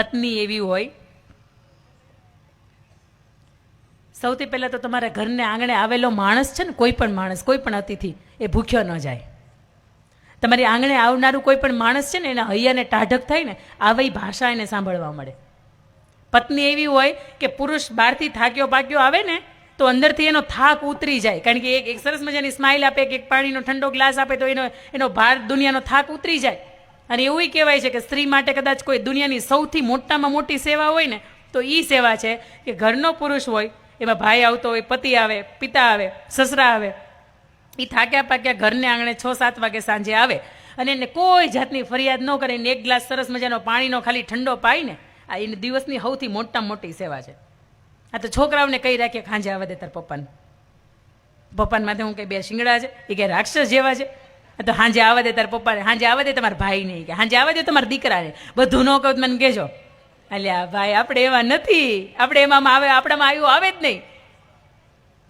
પત્ની એવી હોય. સૌથી પહેલાં તો તમારા ઘરને આંગણે આવેલો માણસ છે ને, કોઈ પણ માણસ, કોઈ પણ અતિથિ, એ ભૂખ્યો ન જાય. તમારી આંગણે આવનારું કોઈ પણ માણસ છે ને, એના હૈયાને ટાઢક થાય ને આવી ભાષા એને સાંભળવા મળે. પત્ની એવી હોય કે પુરુષ બહારથી થાક્યો પાક્યો આવે ને, તો અંદરથી એનો થાક ઉતરી જાય. કારણ કે એક એક સરસ મજાની સ્માઇલ આપે, એક પાણીનો ઠંડો ગ્લાસ આપે, તો એનો એનો ભાર દુનિયાનો થાક ઉતરી જાય. અને એવું કહેવાય છે કે સ્ત્રી માટે કદાચ કોઈ દુનિયાની સૌથી મોટામાં મોટી સેવા હોય ને, તો એ સેવા છે કે ઘરનો પુરુષ હોય, એમાં ભાઈ આવતો હોય, પતિ આવે, પિતા આવે, સસરા આવે એ થાક્યા પાક્યા ઘરને આંગણે છ, સાત વાગે સાંજે આવે અને એને કોઈ જાતની ફરિયાદ ન કરે, એને એક ગ્લાસ સરસ મજાનો પાણીનો ખાલી ઠંડો પાય ને, આ એને દિવસની સૌથી મોટામાં મોટી સેવા છે. આ તો છોકરાઓને કહી રાખીએ ખાંજે આવે દે તાર પપ્પાને. પપ્પાને માથે હું કંઈ બે શિંગડા છે, એ કે રાક્ષસ જેવા છે. તો હાંજે આવવા દે તાર પપ્પાને. હાંજે આવવા દે તમારા ભાઈને કે. હાંજે આવવા દે તમારા દીકરાને. બધું ન કહું મને કહેજો. અલ્યા, ભાઈ, આપણે એવા નથી. આપણે એમાં આવે, આપણામાં આવ્યું આવે જ નહીં.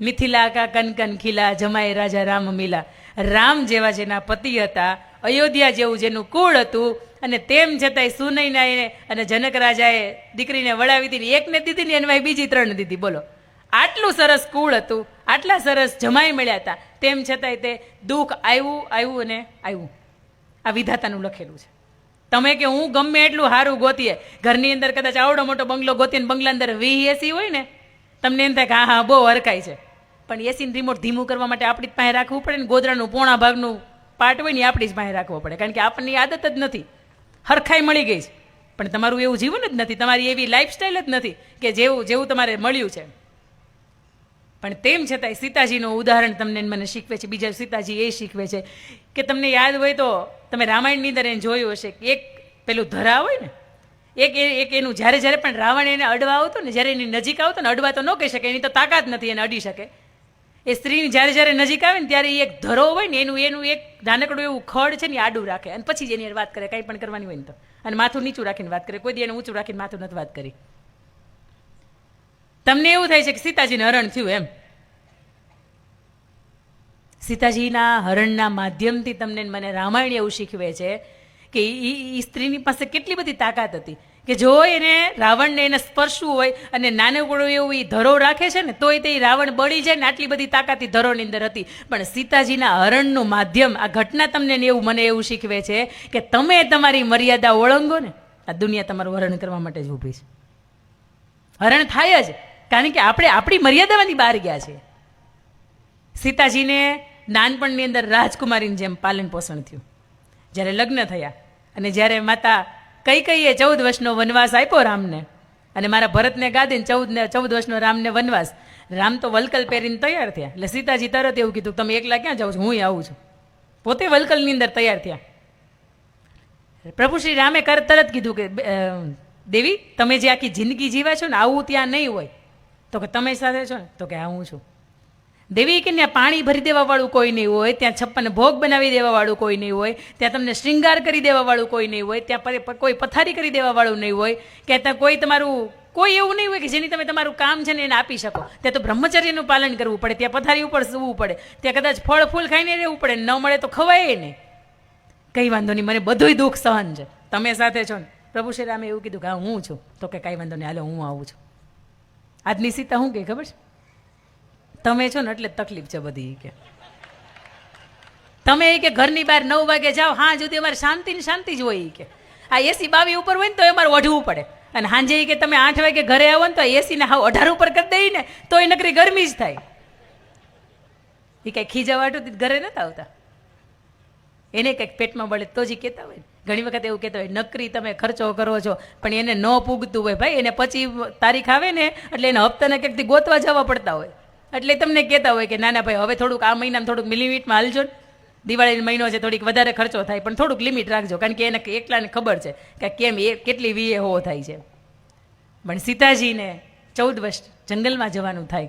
મિથિલા કા કનકન ખીલા જમાય રાજા રામ મિલા. રામ જેવા જેના પતિ હતા, અયોધ્યા જેવું જેનું કુળ હતું, અને તેમ છતાંય સુનૈના અને જનક રાજાએ દીકરીને વળાવી દીધી એકને દીધી ને એની બીજી ત્રણ દીધી. બોલો. આટલું સરસ કુળ હતું, આટલા સરસ જમાઈ મળ્યા હતા. તેમ છતાંય તે દુઃખ આવ્યું આવ્યું અને આવ્યું આ વિધાતાનું લખેલું છે. તમે કે હું ગમે એટલું સારું ગોતીએ, ઘરની અંદર કદાચ આવડો મોટો બંગલો ગોતીને બંગલા અંદર વી એસી હોય ને, તમને એમ થાય કે હા હા, બહુ હરકાય છે. પણ એસીનું રિમોટ ધીમું કરવા માટે આપણી જ પાસે રાખવું પડે ને, ગોદરાનું પોણા ભાગનું પાર્ટ હોય ને આપણી જ પાસે રાખવો પડે. કારણ કે આપણને આદત જ નથી. હરખાઈ મળી ગઈ છે. પણ તમારું એવું જીવન જ નથી. તમારી એવી લાઈફસ્ટાઈલ જ નથી કે જેવું જેવું તમારે મળ્યું છે. પણ તેમ છતાંય સીતાજીનું ઉદાહરણ તમને મને શીખવે છે, બીજા સીતાજી એ શીખવે છે કે તમને યાદ હોય તો તમે રામાયણની અંદર એને જોયું હશે કે એક પેલું ધરા હોય ને, એક એક એનું જ્યારે જ્યારે પણ રાવણ એને અડવા આવતો ને, જ્યારે એની નજીક આવતો ને, અડવા તો ન કહી શકે, એની તો તાકાત નથી એને અડી શકે. એ સ્ત્રીની જ્યારે જ્યારે નજીક આવે ને, ત્યારે એ એક ધરો હોય ને, એનું એનું એક નાનકડું એવું ખડ છે ને આડું રાખે. અને પછી જ એની વાત કરે, કંઈ પણ કરવાની હોય ને તો. અને માથું નીચું રાખીને વાત કરે. કોઈ દી એને ઊંચું રાખીને માથું નથી વાત કરી. તમને એવું થાય છે કે સીતાજીને હરણ થયું એમ? સીતાજીના હરણના માધ્યમથી તમને મને રામાયણ એવું શીખવે છે કે એ સ્ત્રીની પાસે કેટલી બધી તાકાત હતી કે જો એને રાવણને એને સ્પર્શવું હોય અને નાનકડું એવું એ ધરો રાખે છે ને, તોય તે રાવણ બળી જાય ને આટલી બધી તાકાત ધરોની અંદર હતી. પણ સીતાજીના હરણનું માધ્યમ આ ઘટના તમને એવું મને એવું શીખવે છે કે તમે તમારી મર્યાદા ઓળંગો ને, આ દુનિયા તમારું હરણ કરવા માટે જ ઊભી છે. હરણ થાય જ. કારણ કે આપણે આપણી મર્યાદામાંથી બહાર ગયા છીએ સીતાજીને નાનપણની અંદર રાજકુમારીની જેમ પાલન પોષણ થયું. જ્યારે લગ્ન થયા અને જ્યારે માતા કઈ કઈએ ચૌદ વર્ષનો વનવાસ આપ્યો રામને અને મારા ભરતને ગાદીને ચૌદને ચૌદ વર્ષનો રામને વનવાસ, રામ તો વલકલ પહેરીને તૈયાર થયા. એટલે સીતાજી તરત એવું કીધું તમે એકલા ક્યાં જાઓ છો? હું આવું છું. પોતે વલકલની અંદર તૈયાર થયા. પ્રભુ શ્રી રામે કર તરત કીધું કે દેવી, તમે જે આખી જિંદગી જીવા છો ને, આવું ત્યાં નહીં હોય. તો કે તમે સાથે છો ને, તો કે હા છું. દેવી કે ત્યાં પાણી ભરી દેવાવાળું કોઈ નહીં હોય, ત્યાં છપ્પન ભોગ બનાવી દેવાવાળું કોઈ નહીં હોય, ત્યાં તમને શ્રૃંગાર કરી દેવાવાળું કોઈ નહીં હોય, ત્યાં કોઈ પથારી કરી દેવાવાળું નહીં હોય, કે ત્યાં કોઈ તમારું કોઈ એવું નહીં હોય કે જેની તમે તમારું કામ છે ને એને આપી શકો. ત્યાં તો બ્રહ્મચર્યનું પાલન કરવું પડે, ત્યાં પથારી ઉપર સૂવું પડે, ત્યાં કદાચ ફળ ફૂલ ખાઈને રહેવું પડે, ન મળે તો ખવાય નહીં. કંઈ વાંધો નહીં, મને બધુંય દુઃખ સહન છે. તમે સાથે છો ને. પ્રભુ શ્રી રામે એવું કીધું કે હું છું. તો કે કાંઈ વાંધો નહીં, હાલો હું આવું છું. આજની સીતા હું કે, ખબર છે? તમે છો ને એટલે તકલીફ છે બધી કે. તમે એ કે ઘરની બહાર નવ વાગે જાઓ, હા જુદી અમારે શાંતિ ને શાંતિ જ હોય કે. આ એસી બાવી ઉપર હોય ને તો અમારે ઓઢવું પડે. અને સાંજે કે તમે આઠ વાગે ઘરે આવો ને તો એસીને હાવ અઢાર ઉપર કરી દઈ ને તો એ નકરી ગરમી જ થાય. એ કાંઈ ખીજાવાટું ઘરે નતા આવતા? એને કંઈક પેટમાં બળે તો જ કહેતા હોય. ઘણી વખત એવું કહેતા હોય, નકરી તમે ખર્ચો કરો છો, પણ એને ન પૂગતું હોય ભાઈ. એને પછી તારીખ આવે ને, એટલે એને હપ્તાને ક્યાંકથી ગોતવા જવા પડતા હોય. એટલે તમને કહેતા હોય કે, ના ના, ભાઈ, હવે થોડુંક આ મહિનામાં થોડુંક મિલિમિટમાં હાલજો દિવાળીનો મહિનો છે, થોડીક વધારે ખર્ચો થાય, પણ થોડુંક લિમિટ રાખજો, કારણ કે એને એકલાને ખબર છે કે કેમ એ, કેટલી વીએ હો થાય છે. પણ સીતાજીને ચૌદ વર્ષ જંગલમાં જવાનું થાય.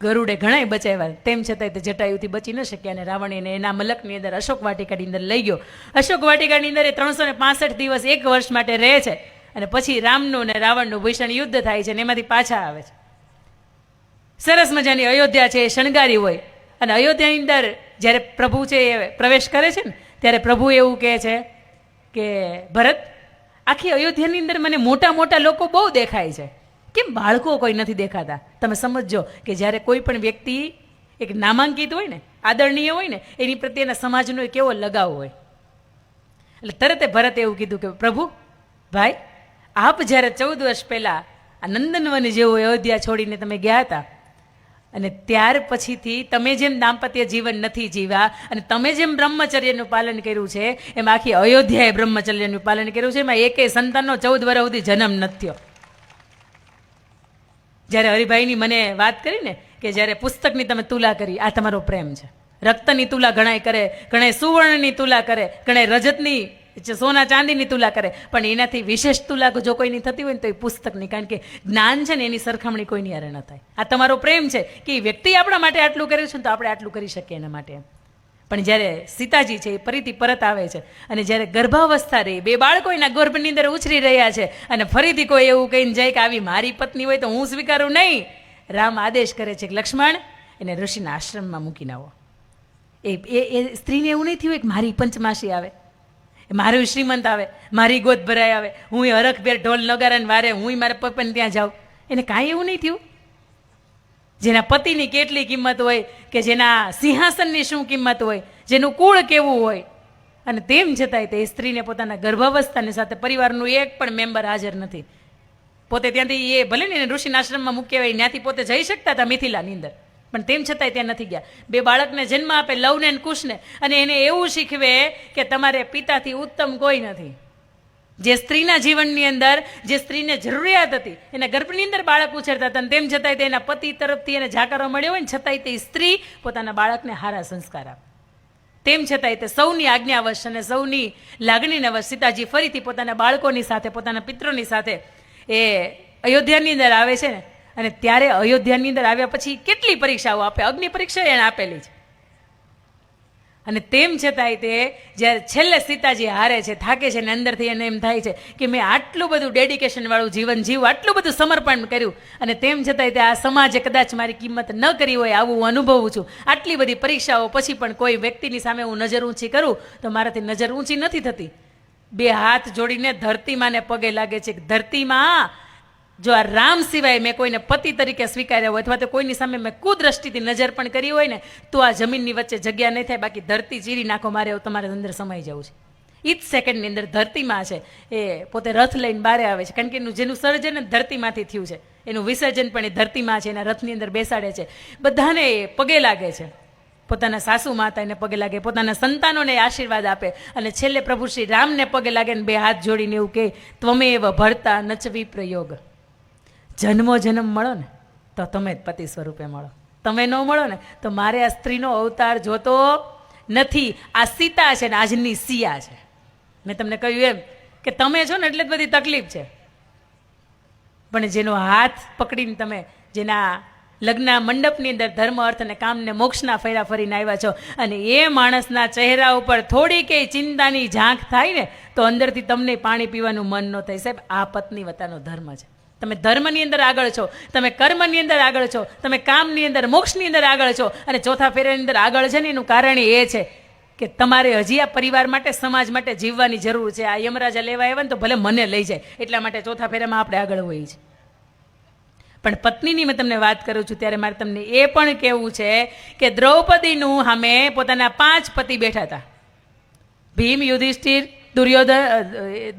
ગરુડે ઘણાય બચાવ્યા. તેમ છતાંય તે જટાયુથી બચી ન શક્યા અને રાવણ એને એના મલકની અંદર અશોક વાટિકાની અંદર લઈ ગયો. અશોક વાટિકાની અંદર એ ત્રણસો ને પાસઠ દિવસ એક વર્ષ માટે રહે છે અને પછી રામનું અને રાવણનું ભીષણ યુદ્ધ થાય છે અને એમાંથી પાછા આવે છે. સરસ મજાની અયોધ્યા છે, એ શણગારી હોય. અને અયોધ્યાની અંદર જ્યારે પ્રભુ છે એ પ્રવેશ કરે છે ને, ત્યારે પ્રભુ એવું કહે છે કે, ભરત, આખી અયોધ્યાની અંદર મને મોટા મોટા લોકો બહુ દેખાય છે. કેમ બાળકો કોઈ નથી દેખાતા? તમે સમજજો કે જ્યારે કોઈ પણ વ્યક્તિ એક નામાંકિત હોય ને, આદરણીય હોય ને, એની પ્રત્યેના સમાજનો કેવો લગાવ હોય. એટલે તરતે ભરતે એવું કીધું કે, પ્રભુ, ભાઈ, આપ જ્યારે ચૌદ વર્ષ પહેલાં આ નંદનવન જેવું અયોધ્યા છોડીને તમે ગયા હતા, અને ત્યાર પછીથી તમે જેમ દાંપત્ય જીવન નથી જીવ્યા, અને તમે જેમ બ્રહ્મચર્યનું પાલન કર્યું છે, એમ આખી અયોધ્યાએ બ્રહ્મચર્યનું પાલન કર્યું છે, એમાં એકેય સંતાનનો ચૌદ વર્ષ સુધી જન્મ નથી થયો. જ્યારે હરિભાઈની મને વાત કરી ને કે જ્યારે પુસ્તકની તમે તુલા કરી, આ તમારો પ્રેમ છે. રક્તની તુલા ઘણાય કરે, ઘણાય સુવર્ણની તુલા કરે, ઘણાય રજતની સોના ચાંદીની તુલા કરે, પણ એનાથી વિશેષ તુલા જો કોઈની થતી હોય ને તો એ પુસ્તકની, કારણ કે જ્ઞાન છે ને એની સરખામણી કોઈની અરે ન થાય. આ તમારો પ્રેમ છે કે એ વ્યક્તિ આપણા માટે આટલું કર્યું છે ને તો આપણે આટલું કરી શકીએ એના માટે પણ જ્યારે સીતાજી છે, એ ફરીથી પરત આવે છે અને જ્યારે ગર્ભાવસ્થા રહી, બે બાળકો એના ગર્ભની અંદર ઉછરી રહ્યા છે અને ફરીથી કોઈ એવું કહીને જાય કે આવી મારી પત્ની હોય તો હું સ્વીકારું નહીં. રામ આદેશ કરે છે કે, લક્ષ્મણ, એને ઋષિના આશ્રમમાં મૂકીને આવો. એ એ એ સ્ત્રીને એવું નહીં થયું કે મારી પંચમાસી આવે. મારું શ્રીમંત આવે, મારી ગોદ ભરાય આવે. હું હરખભેર ઢોલ નગારાને વારે હું મારા પપ્પાને ત્યાં જાઉં. એને કાંઈ એવું નહીં થયું. જેના પતિની કેટલી કિંમત હોય કે જેના સિંહાસનની શું કિંમત હોય, જેનું કુળ કેવું હોય. અને તેમ છતાંય તે સ્ત્રીને પોતાના ગર્ભાવસ્થાની સાથે પરિવારનું એક પણ મેમ્બર હાજર નથી. પોતે ત્યાંથી એ ભલે ને એને ઋષિના આશ્રમમાં મૂક્યા હોય ત્યાંથી પોતે જઈ શકતા હતા મિથિલાની અંદર. પણ તેમ છતાંય ત્યાં નથી ગયા. બે બાળકને જન્મ આપે, લવને કુશને. અને એને એવું શીખવે કે તમારે પિતાથી ઉત્તમ કોઈ નથી. જે સ્ત્રીના જીવનની અંદર જે સ્ત્રીને જરૂરિયાત હતી, એના ગર્ભની અંદર બાળક ઉછેરતા હતા તેમ છતાંય તેના પતિ તરફથી એને જાકારો મળ્યો હોય ને છતાંય તે સ્ત્રી પોતાના બાળકને હારા સંસ્કાર આપે. તેમ છતાંય તે સૌની આજ્ઞાવશ અને સૌની લાગણીને વશ સીતાજી ફરીથી પોતાના બાળકોની સાથે, પોતાના પિત્રોની સાથે એ અયોધ્યાની અંદર આવે છે ને, અને ત્યારે અયોધ્યાની અંદર આવ્યા પછી કેટલી પરીક્ષાઓ આપે? અગ્નિ પરીક્ષા એણે આપેલી છે. અને તેમ છતાંય તે જ્યારે છેલ્લે સીતાજી હારે છે, થાકે છે ને અંદરથી એને એમ થાય છે કે મેં આટલું બધું ડેડિકેશનવાળું જીવન જીવું, આટલું બધું સમર્પણ કર્યું અને તેમ છતાંય તે આ સમાજે કદાચ મારી કિંમત ન કરી હોય આવું હું અનુભવું છું. આટલી બધી પરીક્ષાઓ પછી પણ કોઈ વ્યક્તિની સામે હું નજર ઊંચી કરું તો મારાથી નજર ઊંચી નથી થતી. બે હાથ જોડીને ધરતીમાને પગે લાગે છે ધરતીમાં જો આ રામ સિવાય મેં કોઈને પતિ તરીકે સ્વીકાર્યા હોય અથવા તો કોઈની સામે મેં કુદ્રષ્ટિથી નજર પણ કરી હોય ને, તો આ જમીનની વચ્ચે જગ્યા નહીં થાય, બાકી ધરતી ચીરી નાખો, મારે એવું તમારે અંદર સમાઈ જવું છે. એ જ સેકન્ડની અંદર ધરતીમાં છે. એ પોતે રથ લઈને બારે આવે છે. કારણ કે એનું જેનું સર્જન ધરતીમાંથી થયું છે. એનું વિસર્જન પણ એ ધરતીમાં છે, એના રથની અંદર બેસાડે છે. બધાને એ પગે લાગે છે. પોતાના સાસુ માતા એને પગે લાગે, પોતાના સંતાનોને આશીર્વાદ આપે. અને છેલ્લે પ્રભુ શ્રી રામને પગે લાગે ને બે હાથ જોડીને એવું કહે, ત્વમેવ ભરતા નચવી પ્રયોગ. જન્મો જન્મ મળો ને, તો તમે જ પતિ સ્વરૂપે મળો. તમે ન મળો ને, તો મારે આ સ્ત્રીનો અવતાર જોતો નથી. આ સીતા છે ને, આજની સિયા છે. મેં તમને કહ્યું એમ કે તમે છો ને, એટલે જ બધી તકલીફ છે. પણ જેનો હાથ પકડીને તમે જેના લગ્ન મંડપની અંદર ધર્મ, અર્થ અને કામને મોક્ષના ફેરા ફરીને આવ્યા છો અને એ માણસના ચહેરા ઉપર થોડી કે ચિંતાની ઝાંખ થાય ને, તો અંદરથી તમને પાણી પીવાનું મન ન થાય. સાહેબ, આ પત્ની વતાનો ધર્મ છે. તમે ધર્મની અંદર આગળ છો, તમે કર્મની અંદર આગળ છો, તમે કામની અંદર, મોક્ષની અંદર આગળ છો. અને ચોથા ફેરાની અંદર આગળ છે ને એનું કારણ એ છે કે તમારે હજી આ પરિવાર માટે, સમાજ માટે જીવવાની જરૂર છે. આ યમરાજા લેવા આવ્યા ને તો ભલે મને લઈ જાય, એટલા માટે ચોથા ફેરામાં આપણે આગળ હોઈએ છીએ. પણ પત્નીની મેં તમને વાત કરું છું ત્યારે મારે તમને એ પણ કહેવું છે કે દ્રૌપદીનું સામે પોતાના પાંચ પતિ બેઠા હતા. ભીમ યુધિષ્ઠિર, દુર્યોધન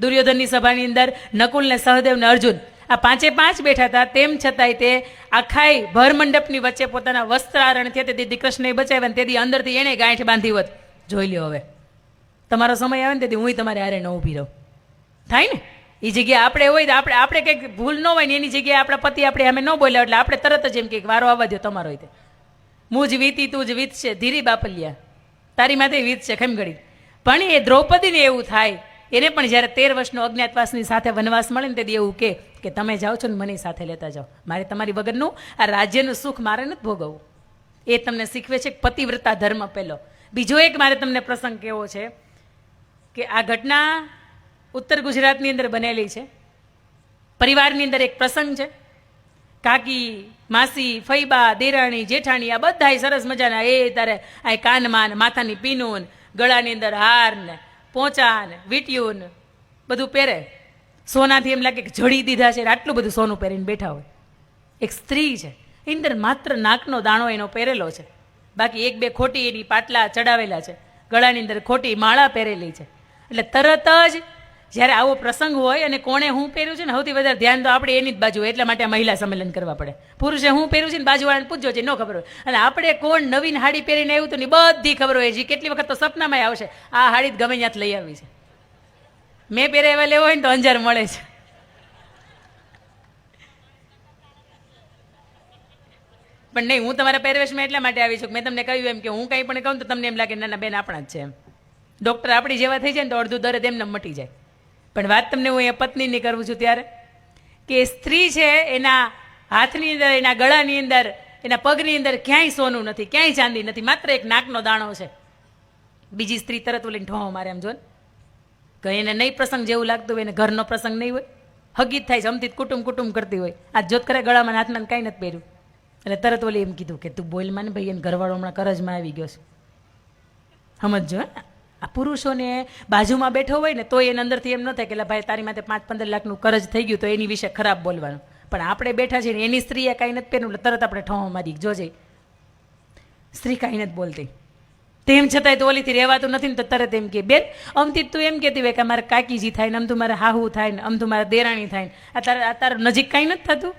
દુર્યોધનની સભાની અંદર નકુલ ને સહદેવ ને અર્જુન આ પાંચે પાંચ બેઠા હતા. તેમ છતાંય તે આખાય ભરમંડપની વચ્ચે પોતાના વસ્ત્રારણ થયા. તે દીદી કૃષ્ણએ બચાવ્યા ને તેથી અંદરથી એણે ગાંઠ બાંધી હોત. જોઈ લ્યો હવે. તમારો સમય આવે ને તેથી હું તમારે હારે ન ઊભી રહું. થાય ને? એ જગ્યાએ આપણે હોય તો આપણે આપણે કંઈક ભૂલ ન હોય ને એની જગ્યાએ આપણા પતિ આપણે અમે ન બોલ્યા એટલે આપણે તરત જ એમ કે વારો આવવા દો તમારો તે. જ વીતી, તું જ વીત છે ધીરી બાપલિયા તારી માથે વીત છે ખમગડી. પણ એ દ્રૌપદીને એવું થાય એને પણ જ્યારે તેર વર્ષનો અજ્ઞાતવાસની સાથે વનવાસ મળે ને તે એવું કે કે તમે જાઓ છો ને મને સાથે લેતા જાઓ. મારે તમારી વગરનું આ રાજ્યનું સુખ મારે નથી ભોગવવું. એ તમને શીખવે છે પતિવ્રતા ધર્મ પહેલો બીજો એક મારે તમને પ્રસંગ કેવો છે કે આ ઘટના ઉત્તર ગુજરાતની અંદર બનેલી છે. પરિવારની અંદર એક પ્રસંગ છે. કાકી, માસી ફૈબા દેરાણી, જેઠાણી આ બધા સરસ મજાના એ તારે આ કાનમાં માથાની પીનું ગળાની અંદર હાર ને પોચા ને વીટ્યું ને બધું પહેરે. સોનાથી એમ લાગે કે જડી દીધા છે આટલું બધું સોનું પહેરીને બેઠા હોય. એક સ્ત્રી છે, એની માત્ર નાકનો દાણો એનો પહેરેલો છે. બાકી એક બે ખોટી એની પાટલા ચડાવેલા છે. ગળાની અંદર ખોટી માળા પહેરેલી છે. એટલે તરત જ જ્યારે આવો પ્રસંગ હોય અને કોણે હું પહેર્યું છે ને, સૌથી વધારે ધ્યાન તો આપણે એની જ બાજુ હોય, એટલા માટે મહિલા સંમેલન કરવા પડે. પુરુષે હું પહેર્યું છે ને, બાજુવાળાને પૂછજો છે, ન ખબર હોય. અને આપણે કોણ નવીન હાડી પહેરીને આવ્યું તો ની બધી ખબર હોય છે. કેટલી વખત તો સપનામાં આવશે, આ હાડી જ ગમે ત્યાં લઈ આવી છે. મેં પહેરાવ્યા લેવો હોય ને તો અંજાર મળે છે. પણ નહીં, હું તમારા પહેરવેશમાં એટલા માટે આવી છું મેં તમને કહ્યું એમ કે હું કંઈ પણ કહું તો તમને એમ લાગે ના ના, બેન, આપણા જ છે એમ. ડૉક્ટર આપણી જેવા થઈ જાય ને તો અડધું દરે એમને મટી જાય. પણ વાત તમને હું એ પત્નીની કરું છું ત્યારે, કે સ્ત્રી છે, એના હાથની અંદર, એના ગળાની અંદર, એના પગની અંદર ક્યાંય સોનું નથી, ક્યાંય ચાંદી નથી, માત્ર એક નાકનો દાણો છે. બીજી સ્ત્રી તરત ઓલીને ઠોહો મારે એમ જો ને કે એને નહીં પ્રસંગ જેવું લાગતું હોય, એને ઘરનો પ્રસંગ નહીં હોય. હગીત થાય છે, અમથી કુટુંબ કુટુંબ કરતી હોય. આ જોત કરે ગળામાં હાથમાં કાંઈ નથી પહેર્યું. એટલે તરત ઓલી એમ કીધું કે તું બોલમાં ને ભાઈ, એને ઘરવાળો હમણાં કરજમાં આવી ગયો છે. સમજજો, હે? આ પુરુષોને બાજુમાં બેઠો હોય ને તો એને અંદરથી એમ ન થાય કે ભાઈ તારી માથે પાંચ પંદર લાખનું કરજ થઈ ગયું તો એની વિશે ખરાબ બોલવાનું. પણ આપણે બેઠા છીએ ને એની સ્ત્રીએ કાંઈ નથી પહેર્યું તરત આપણે ઠોં મારી જોજે. સ્ત્રી કાંઈ નથી બોલતી. તેમ છતાંય તો ઓલીથી રહેવાતું નથી ને તો તરત એમ કે, બેન, અમથી તું એમ કહેતી હોય કે મારે કાકીજી થાય ને, આમ તું મારે હાહુ થાય ને, આમ તું મારે દેરાણી થાય ને. આ તારે, આ તારું નજીક કાંઈ નથી થતું?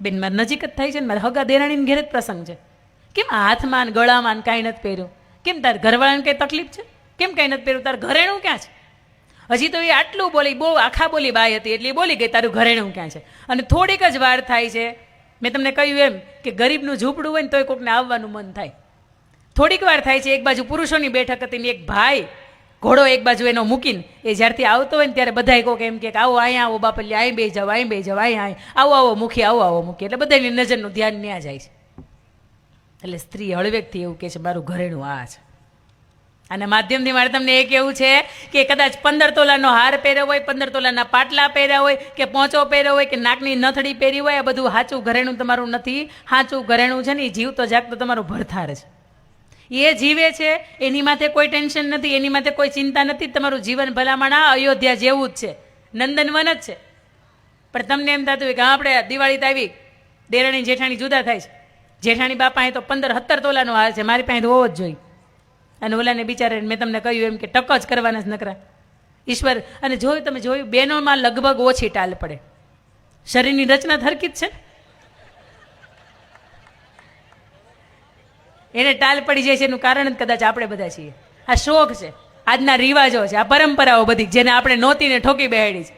બેન, મારે નજીક જ થાય છે ને, મારે હગા દેરાણીને ઘેર જ પ્રસંગ છે. કેમ હાથમાં ને ગળામાં ને કાંઈ નથી પહેર્યું? કેમ તાર ઘરવાળાને કંઈ તકલીફ છે? કેમ કાંઈ નથી પહેર્યું? તારું ઘરેણું ક્યાં છે? હજી તો એ આટલું બોલી, બહુ આખા બોલી બાઈ હતી, એટલે બોલી ગઈ, તારું ઘરેણું ક્યાં છે? અને થોડીક જ વાર થાય છે, મેં તમને કહ્યું એમ કે ગરીબનું ઝૂંપડું હોય ને તોય કોકને આવવાનું મન થાય. થોડીક વાર થાય છે, એક બાજુ પુરુષોની બેઠક હતી ને એક ભાઈ, ઘોડો એક બાજુ એનો મૂકીને, એ જ્યારથી આવતો હોય ને ત્યારે બધા કોક એમ કે આવો, અહીંયા આવો બાપલી અહીં બે જાવ અહીં બે જાવ અહીં અહીં આવો આવો, મૂકી, આવો આવો, મૂકી. એટલે બધાની નજરનું ધ્યાન ન્યા જાય છે. એટલે સ્ત્રી હળવેકથી એવું કહે છે, મારું ઘરેણું આ છે. અને માધ્યમથી મારે તમને એ કહેવું છે કે કદાચ પંદર તોલાનો હાર પહેર્યો હોય, પંદર તોલાના પાટલા પહેર્યા હોય, કે પોંચો પહેર્યો હોય, કે નાકની નથડી પહેરી હોય, આ બધું સાચું ઘરેણું તમારું નથી. સાચું ઘરેણું છે ને, એ જીવતો જાગતો તમારું ભરથાર છે. એ જીવે છે, એની માથે કોઈ ટેન્શન નથી, એની માથે કોઈ ચિંતા નથી, તમારું જીવન ભલામણ આ અયોધ્યા જેવું જ છે. નંદનવન જ છે. પણ તમને એમ થતું હોય કે આપણે દિવાળી તો આવી, દેરાણી જેઠાણી જુદા થાય છે. જેઠાણી બાપા અહીં તો પંદર સત્તર તોલાનો હાર છે, મારી પાસે તો હોવો જ જોઈએ. અને ઓલાને બિચારે મેં તમને કહ્યું એમ કે ટક જ કરવાના જ નકરા. ઈશ્વર, અને જોયું તમે જોયું બહેનોમાં લગભગ ઓછી ટાલ પડે. શરીરની રચના થરકી જ છે એને ટાલ પડી જાય છે એનું કારણ જ કદાચ આપણે બધા છીએ. આ શોખ છે. આજના રિવાજો છે. આ પરંપરાઓ બધી જેને આપણે નોતીને ઠોકી બેહાડી છે.